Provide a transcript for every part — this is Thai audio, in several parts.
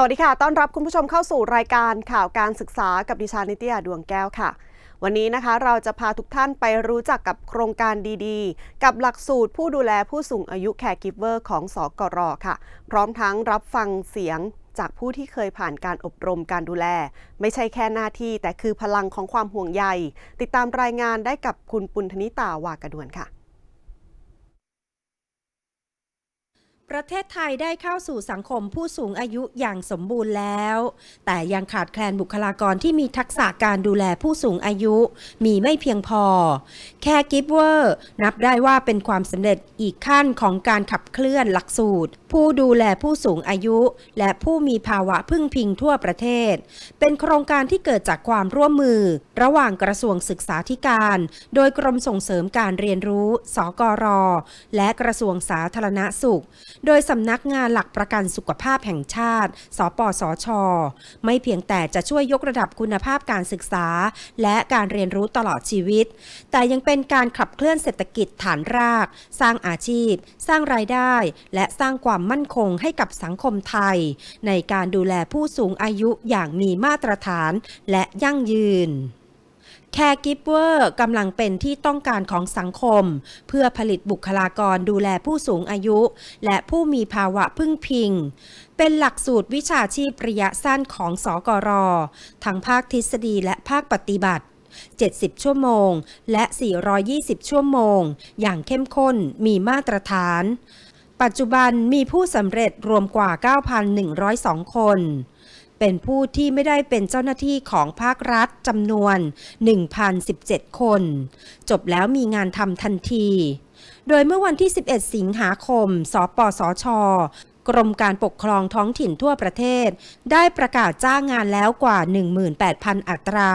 สวัสดีค่ะ ต้อนรับคุณผู้ชมเข้าสู่รายการข่าวการศึกษากับดิฉันนิตยาดวงแก้วค่ะ วันนี้นะคะเราจะพาทุกท่านไปรู้จักกับโครงการดีๆ กับหลักสูตรผู้ดูแลผู้สูงอายุแคร์กิฟเวอร์ของสกรค่ะ พร้อมทั้งรับฟังเสียงจากผู้ที่เคยผ่านการอบรมการดูแล ไม่ใช่แค่หน้าที่แต่คือพลังของความห่วงใย ติดตามรายงานได้กับคุณปุณธนิตาวากระดวนค่ะ ประเทศไทยได้เข้าสู่สังคมผู้สูงอายุอย่างสมบูรณ์แล้ว แต่ยังขาดแคลนบุคลากรที่มีทักษะการดูแลผู้สูงอายุ มีไม่เพียงพอ แค่กิฟเวอร์นับได้ว่าเป็นความสำเร็จอีกขั้นของการขับเคลื่อนหลักสูตร ผู้ดูแลผู้สูงอายุ และผู้มีภาวะพึ่งพิงทั่วประเทศ เป็นโครงการที่เกิดจากความร่วมมือ ระหว่างกระทรวงศึกษาธิการ โดยกรมส่งเสริมการเรียนรู้ สกร และกระทรวงสาธารณสุขโดยสำนักงานหลักประกันสุขภาพแห่งชาติ สปสช ไม่เพียงแต่จะช่วยยกระดับคุณภาพการศึกษา และการเรียนรู้ตลอดชีวิต แต่ยังเป็นการขับเคลื่อนเศรษฐกิจฐานราก สร้างอาชีพ สร้างรายได้ และสร้างความมั่นคงให้กับสังคมไทย ในการดูแลผู้สูงอายุอย่างมีมาตรฐานและยั่งยืน แคร์กิฟเวอร์กำลังเป็นที่ต้องการของสังคม เพื่อผลิตบุคลากรดูแลผู้สูงอายุ และผู้มีภาวะพึ่งพิง เป็นหลักสูตรวิชาชีพระยะสั้นของสกรทั้งภาคทฤษฎีและภาคปฏิบัติ 70 ชั่วโมง และ 420 ชั่วโมง อย่างเข้มข้นมีมาตรฐาน ปัจจุบันมีผู้สำเร็จรวมกว่า 9,102 คน เป็นผู้ที่ไม่ได้เป็นเจ้าหน้าที่ของภาครัฐจำนวน 1,017 คน จบแล้วมีงานทำทันที โดยเมื่อวันที่ 11 สิงหาคม สปสชกรมการปกครองท้องถิ่นทั่วประเทศ ได้ประกาศจ้างงานแล้วกว่า 18,000 อัตรา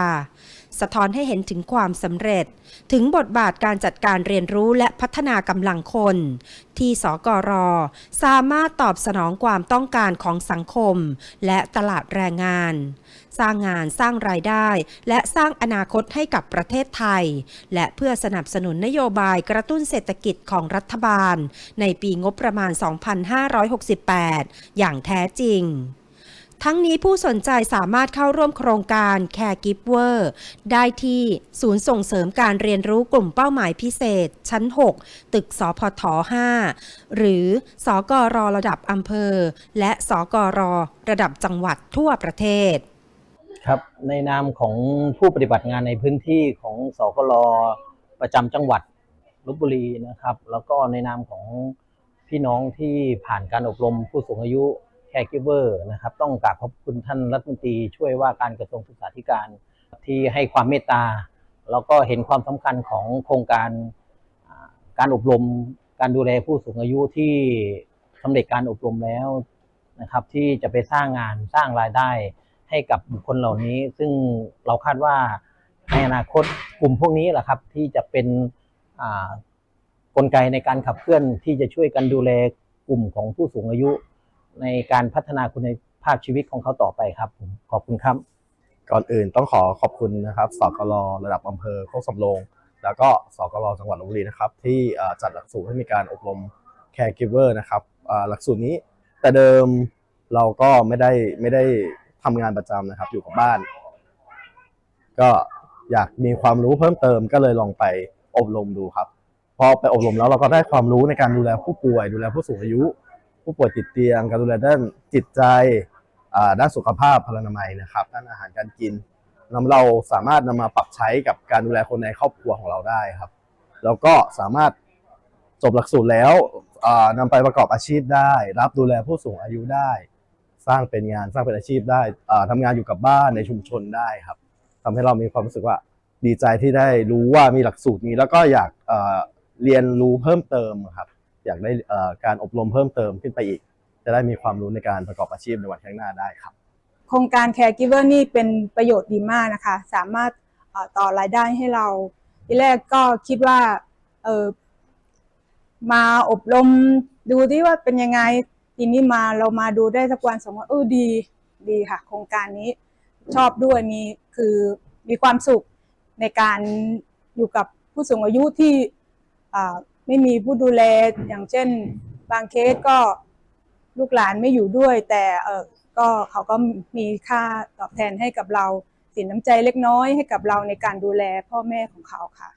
สะท้อนให้เห็นถึงความสำเร็จ ถึงบทบาทการจัดการเรียนรู้และพัฒนากำลังคน ที่สกร สามารถตอบสนองความต้องการของสังคม และตลาดแรงงาน สร้างงานสร้างรายได้ และสร้างอนาคตให้กับประเทศไทย และเพื่อสนับสนุนนโยบายกระตุ้นเศรษฐกิจของรัฐบาล ในปีงบประมาณ 2568 อย่างแท้จริง ทั้งนี้ผู้สนใจสามารถเข้าร่วมโครงการ Care Giver ได้ที่ศูนย์ส่งเสริมการเรียนรู้กลุ่มเป้าหมายพิเศษ ชั้น 6 ตึกสพท 5 หรือสกรระดับอำเภอ และสกรระดับจังหวัดทั่วประเทศ ครับ ในนามของผู้ปฏิบัติงานในพื้นที่ของสกลประจำจังหวัดลบบุรีนะครับ แล้วก็ในนามของพี่น้องที่ผ่านการอบรมผู้สูงอายุ แคร์กิเวอร์นะครับต้องกราบขอบคุณท่านรัฐมนตรีช่วยว่าการกระทรวงศึกษาธิการที่ให้ความเมตตา แล้วก็เห็นความสำคัญของโครงการการอบรม การดูแลผู้สูงอายุที่สำเร็จการอบรมแล้วนะครับ ที่จะไปสร้างงานสร้างรายได้ให้กับบุคคลเหล่านี้ ซึ่งเราคาดว่าในอนาคตกลุ่มพวกนี้แหละครับ ที่จะเป็นกลไกในการขับเคลื่อนที่จะช่วยกันดูแลกลุ่มของผู้สูงอายุ ในการพัฒนาคุณภาพชีวิตของเขาต่อไปครับผมขอบคุณครับก่อนอื่นต้องขอขอบคุณนะครับสกลระดับอำเภอโคกสำโรง แล้วก็สกลจังหวัดลบบุรีนะครับ ที่จัดหลักสูตรให้มีการอบรม caregiver นะครับหลักสูตรนี้ แต่เดิมเราก็ไม่ได้ไม่ได้ทำงานประจำนะครับ อยู่กับบ้าน ก็อยากมีความรู้เพิ่มเติมก็เลยลองไปอบรมดูครับพอไปอบรมแล้วเราก็ได้ความรู้ในการดูแลผู้ป่วยดูแลผู้สูงอายุ ผู้ป่วยติดเตียง การดูแลด้านจิตใจด้านสุขภาพพลานามัยนะครับด้านอาหารการกินนำเราสามารถนำมาปรับใช้กับการดูแลคนในครอบครัวของเราได้ครับ แล้วก็สามารถจบหลักสูตรแล้วอ่านำไปประกอบอาชีพได้ รับดูแลผู้สูงอายุได้ สร้างเป็นงานสร้างเป็นอาชีพได้อ่าทำงานอยู่กับบ้านในชุมชนได้ครับทำให้เรามีความรู้สึกว่าดีใจที่ได้รู้ว่ามีหลักสูตรนี้ แล้วก็อยากเรียนรู้เพิ่มเติมครับ อยากได้การอบรมเพิ่มเติมขึ้นไปอีก จะได้มีความรู้ในการประกอบอาชีพในวันข้างหน้าได้ครับ โครงการ Caregiver นี่เป็นประโยชน์ดีมากนะคะ สามารถต่อรายได้ให้เราทีแรกก็คิดว่าเออมาอบรมดูที่ว่าเป็นยังไงทีนี้มาเรามาดูได้สักวันสองวันเออดีดีค่ะ โครงการนี้ชอบด้วยมีคือมีความสุขในการอยู่กับผู้สูงอายุที่อ่า ไม่มีผู้ดูแลอย่างเช่น บางเคสก็ลูกหลานไม่อยู่ด้วย แต่เออก็เขาก็มีค่าตอบแทนให้กับเราสินน้ำใจเล็กน้อยให้กับเราในการดูแลพ่อแม่ของเขาค่ะ